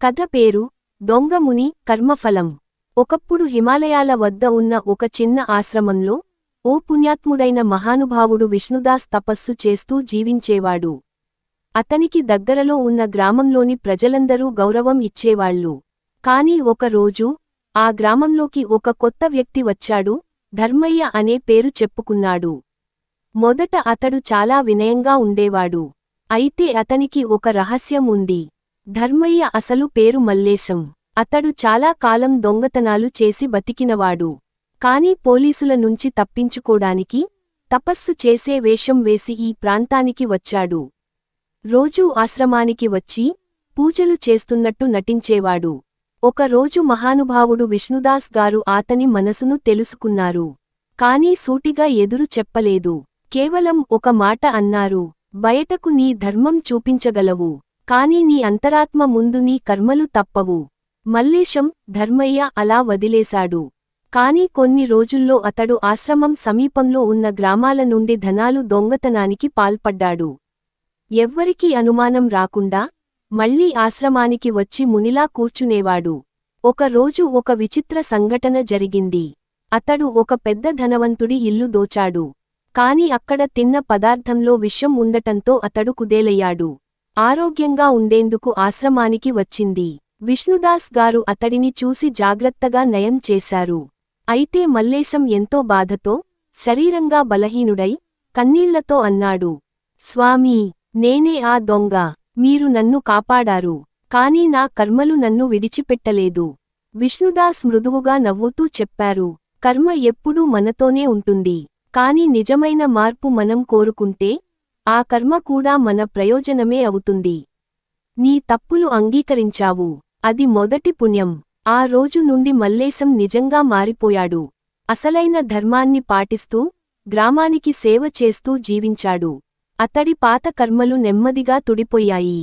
కథ పేరు దొంగముని కర్మఫలం. ఒకప్పుడు హిమాలయాల వద్ద ఉన్న ఒక చిన్న ఆశ్రమంలో ఓ పుణ్యాత్ముడైన మహానుభావుడు విష్ణుదాస్ తపస్సు చేస్తూ జీవించేవాడు. అతనికి దగ్గరలో ఉన్న గ్రామంలోని ప్రజలందరూ గౌరవం ఇచ్చేవాళ్ళు. కాని ఒకరోజు ఆ గ్రామంలోకి ఒక కొత్త వ్యక్తి వచ్చాడు ధర్మయ్య అనే పేరు చెప్పుకున్నాడు. మొదట అతడు చాలా వినయంగా ఉండేవాడు. అయితే అతనికి ఒక రహస్యం ఉంది. ధర్మయ్య అసలు పేరు మల్లేశం. అతడు చాలా కాలం దొంగతనాలు చేసి బతికినవాడు. కాని పోలీసుల నుంచి తప్పించుకోడానికి తపస్సు చేసే వేషం వేసి ఈ ప్రాంతానికి వచ్చాడు. రోజూ ఆశ్రమానికి వచ్చి పూజలు చేస్తున్నట్టు నటించేవాడు. ఒకరోజు మహానుభావుడు విష్ణుదాస్ గారు ఆతని మనసును తెలుసుకున్నారు. కాని సూటిగా ఎదురు చెప్పలేదు. కేవలం ఒక మాట అన్నారు బయటకు నీ ధర్మం చూపించగలవు. కాని నీ అంతరాత్మ ముందు నీ కర్మలు తప్పవు. మల్లేశం ధర్మయ్య అలా వదిలేశాడు. కాని కొన్ని రోజుల్లో అతడు ఆశ్రమం సమీపంలో ఉన్న గ్రామాల నుండి ధనాలు దొంగతనానికి పాల్పడ్డాడు. ఎవ్వరికీ అనుమానం రాకుండా మళ్ళీ ఆశ్రమానికి వచ్చి మునిలా కూర్చునేవాడు. ఒకరోజు ఒక విచిత్ర సంఘటన జరిగింది. అతడు ఒక పెద్ద ధనవంతుడి ఇల్లు దోచాడు. కాని అక్కడ తిన్న పదార్థంలో విషం ఉండటంతో అతడు కుదేలయ్యాడు. ఆరోగ్యంగా ఉండేందుకు ఆశ్రమానికి వచ్చింది. విష్ణుదాస్ గారు అతడిని చూసి జాగ్రత్తగా నయం చేశారు. అయితే మల్లేశం ఎంతో బాధతో శరీరంగా బలహీనుడై కన్నీళ్ళతో అన్నాడు. స్వామీ నేనే ఆ దొంగ. మీరు నన్ను కాపాడారు. కాని నా కర్మలు నన్ను విడిచిపెట్టలేదు విష్ణుదాస్ మృదువుగా నవ్వుతూ చెప్పారు. కర్మ ఎప్పుడూ మనతోనే ఉంటుంది. కాని నిజమైన మార్పు మనం కోరుకుంటే ఆ కర్మ కూడా మన ప్రయోజనమే అవుతుంది. నీ తప్పులు అంగీకరించావు. అది మొదటి పుణ్యం. ఆ రోజు నుండి మల్లేశం నిజంగా మారిపోయాడు. అసలైన ధర్మాన్ని పాటిస్తూ గ్రామానికి సేవ చేస్తూ జీవించాడు. అతడి పాత కర్మలు నెమ్మదిగా తుడిపోయాయి.